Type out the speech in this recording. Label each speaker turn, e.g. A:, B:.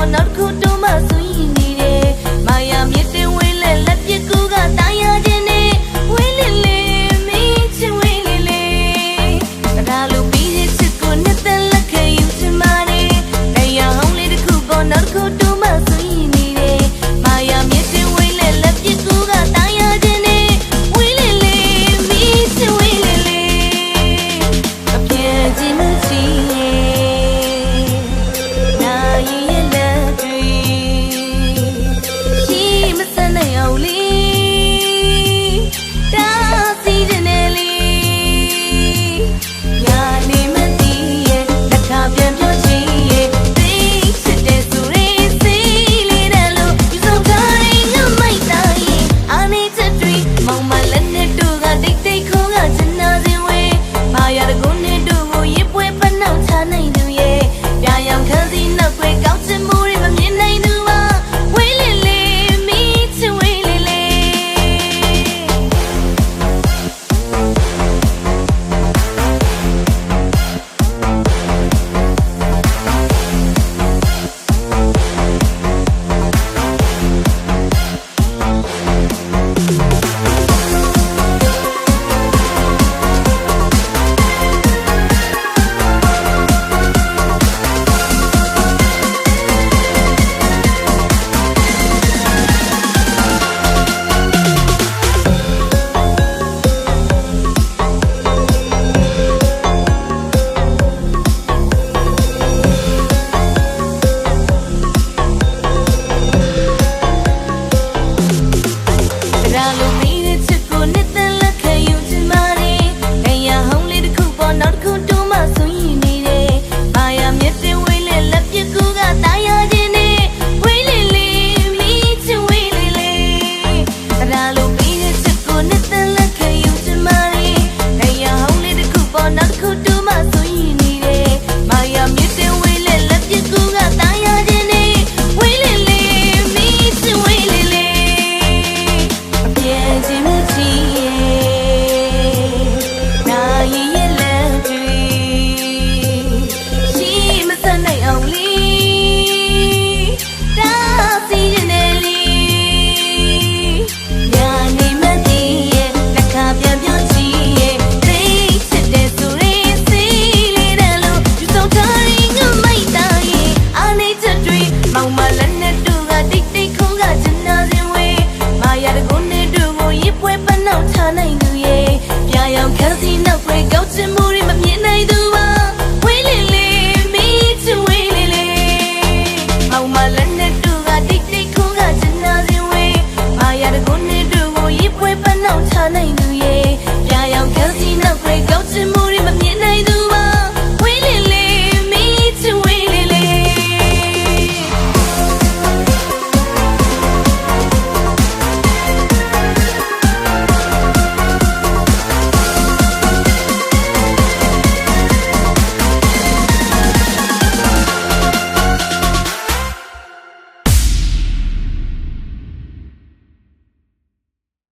A: con nốt khu နိုင်သူရဲ့ပြာရောင်ကစီနောက်ကလေးကောက်ချင်မှုတွေ